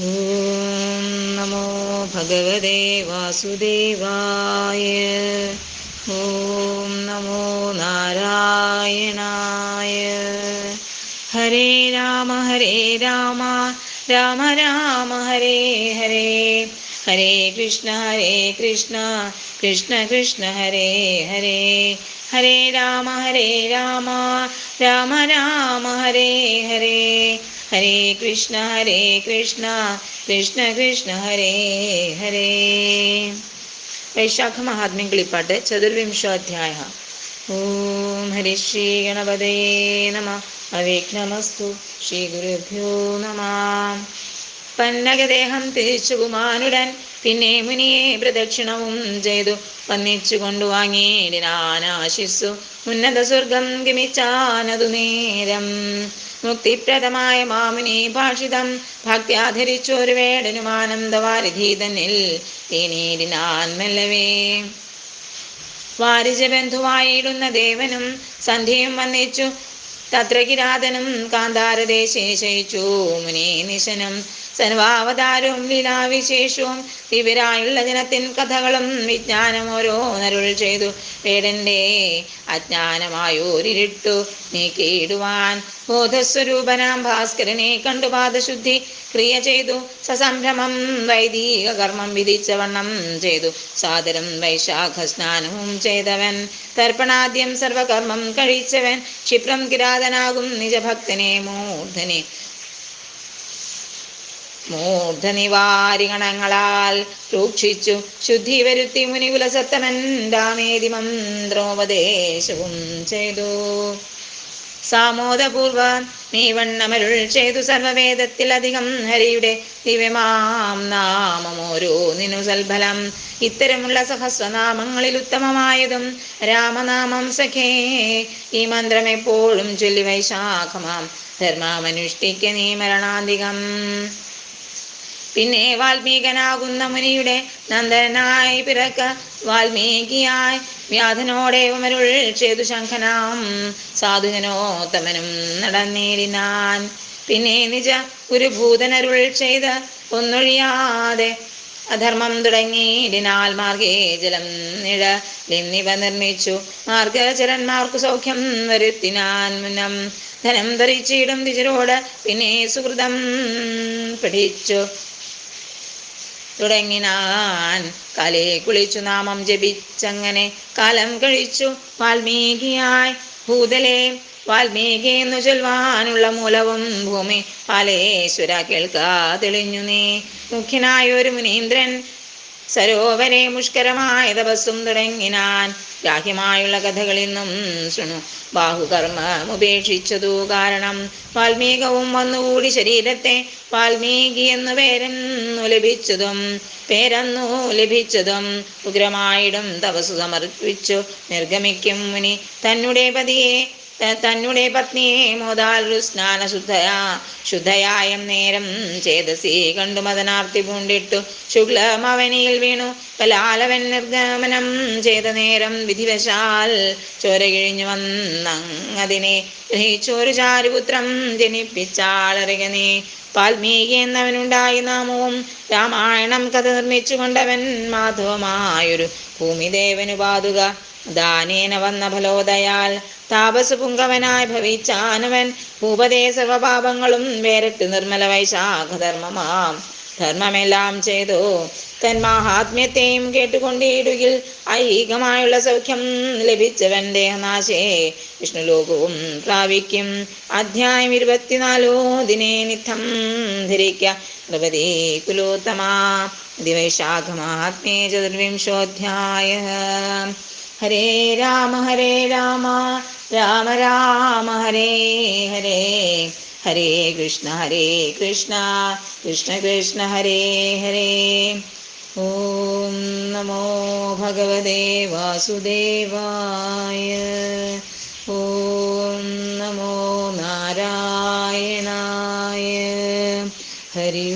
ॐ नमो भगवते वासुदेवाय। ॐ नमो नारायणाय। हरे राम हरे राम राम राम, हरे हरे। हरे कृष्ण हरे कृष्ण कृष्ण कृष्ण, हरे हरे। हरे राम हरे राम राम राम, हरे हरे। ഹരേ കൃഷ്ണ ഹരേ കൃഷ്ണ കൃഷ്ണ കൃഷ്ണ ഹരേ ഹരേ. വൈശാഖ മഹാത്മ്യം കിളിപ്പാട്ട് ചതുർവിംശോധ്യായ ഓം ഹരി ശ്രീ ഗണപതേ നമ. അവിഘ്നമസ്തു ശ്രീ ഗുരുഭ്യോ നമ. പന്നകദേഹം തിരിച്ചു കുമാനുടൻ പിന്നെ മുനിയെ പ്രദക്ഷിണവും ചെയ്തു. വന്നിച്ചു കൊണ്ടുവാങ്ങിയിടിനാനാശിസ്സു ഉന്നത സ്വർഗം ഗമിച്ചാനതു നേരം. മുക്തിപ്രദമായ മാമുനി ഭാഷിതം. ഭക്ത്യാധരിച്ചൊരു വേടനുമാനന്ദവാരിധി തന്നിൽ തേനീടിനാൻ മെല്ലവേ. വാരിജബന്ധുവായിടുന്ന ദേവനും സന്ധ്യയും വന്നിച്ചു. തത്ര കിരാതനം കാന്താരദേശേ ശയിച്ചു. മുനി നിശനം സർവാവതാരവും ലീലാവിശേഷവും ദിവ്യരായുള്ള ജനത്തിൻ കഥകളും വിജ്ഞാനം ഓരോന്നരുൾ ചെയ്തു. വേടന്റെ അജ്ഞാനമായോരിട്ടു നീക്കിയിടുവാൻ ബോധസ്വരൂപനാം ഭാസ്കരനെ കണ്ടു പാദശുദ്ധി ക്രിയ ചെയ്തു. സസംഭ്രമം വൈദിക കർമ്മം വിധിച്ച വണ്ണം ചെയ്തു. സാദരം വൈശാഖ സ്നാനവും ചെയ്തവൻ. തർപ്പണാദ്യം സർവകർമ്മം കഴിച്ചവൻ. ക്ഷിപ്രം കിരാതനാകും നിജഭക്തനെ മൂർധനെ. മൂർധനിവാരിഗണങ്ങളാൽ രൂക്ഷിച്ചു. ശുദ്ധി വരുത്തി മുനികുലസത്തമൻ രാമേതി മന്ത്രോപദേശവും ചെയ്തു. സാമോദപൂർവം നീ വണ്ണമരുൾ ചെയ്തു സർവവേദത്തിലധികം ഹരിയുടെ ദിവ്യമാം നാമമോരോ നിനു സൽഫലം ഇത്തരമുള്ള സഹസ്രനാമങ്ങളിൽ ഉത്തമമായതും രാമനാമം സഖേ. ഈ മന്ത്രം എപ്പോഴും ചൊല്ലി വൈശാഖമാം. ധർമാമനുഷ്ഠിക്ക നീ മരണാന്തികം. പിന്നെ വാൽമീകനാകുന്ന മുനിയുടെ നന്ദനായി പിറക്ക വാൽമീകിയായി വ്യാധനോടെ ഉമരുൾ ചെയ്തു ശംഖനാം സാധുജനോത്തമനും നടന്നേടിനാൻ. പിന്നെ നിജ ഗുരുഭൂതനരുൾ ചെയ്ത് ഒന്നൊഴിയാതെ അധർമ്മം തുടങ്ങിയിടിനാൽ മാർഗേ ജലം നിഴ എന്നിവ നിർമ്മിച്ചു. മാർഗചരന്മാർക്ക് സൗഖ്യം വരുത്തിനാൻ മുന്നം ധനം ധരിച്ചിടും തിജരോട് പിന്നെ സുഹൃതം പഠിച്ചു തുടങ്ങിനാൻ. കലയെ കുളിച്ചു നാമം ജപിച്ചങ്ങനെ കാലം കഴിച്ചു വാൽമീകിയായി. ഭൂതലേ വാൽമീകി എന്നു ചൊൽവാനുള്ള മൂലവും ഭൂമി. പാലേശ്വര കേൾക്കാതെളിഞ്ഞു നീ. മുഖ്യനായ ഒരു മുനീന്ദ്രൻ സരോവരെ മുഷ്കരമായ തപസ്സും തുടങ്ങിനാൻ ഗ്രാഹ്യമായുള്ള കഥകൾ ഇന്നും ശൃണു. ബാഹുകർമ്മം ഉപേക്ഷിച്ചതു കാരണം വാൽമീകവും വന്നുകൂടി ശരീരത്തെ വാൽമീകി എന്നു പേരെന്നു ലഭിച്ചതും പേരെന്നു ലഭിച്ചതും ഉഗ്രമായിടും തപസ്സു സമർപ്പിച്ചു. നിർഗമിക്കും മുനി തന്നെ പതിയെ തന്നെ പത്നിയെ മോദാൽ സ്നാന ശുദ്ധയാ ശുദ്ധയായം നേരം ചേതസി കണ്ടു മതനാർത്തി പൂണ്ടിട്ടു. ശുക്ലമവനിയിൽ വീണു. പലാലവൻ നിർഗമനം ചെയ്ത നേരം വിധിവശാൽ ചോര കിഴിഞ്ഞു വന്നതിനെ ഗ്രഹിച്ചൊരു ചാരുപുത്രം ജനിപ്പിച്ചാളറിക നീ. വാൽമീകി എന്നവനുണ്ടായി നാമവും രാമായണം കഥ നിർമ്മിച്ചു കൊണ്ടവൻ മാധവമായൊരു ഭൂമിദേവനു പാതുക. ദാനേന വന്ന ഫലോദയാൽ താപസ് പുങ്കവനായി ഭവിച്ചാനവൻ. ഭൂപതേ സർവപാപങ്ങളും വേറിട്ട് നിർമ്മല വൈശാഖധർമ്മമാം. ധർമ്മമെല്ലാം ചെയ്തു. തൻ മഹാത്മ്യത്തെയും കേട്ടുകൊണ്ടിടുകിൽ ഐഹികമായുള്ള സൗഖ്യം ലഭിച്ചവൻ ദേഹനാശേ. വിഷ്ണുലോകവും പ്രാപിക്കും. അധ്യായം ഇരുപത്തിനാലോ. ദിനേ നിധം ധരിക്ക. നൃപതി കുലോത്തമാ. ദിവൈശാഖ മഹാത്മ്യേ ചതുർവിംശോധ്യായ. हरे राम हरे राम राम राम हरे हरे। हरे कृष्ण हरे कृष्ण कृष्ण कृष्ण हरे हरे। ॐ नमो भगवते वासुदेवाय। ॐ नमो नारायणाय। हरि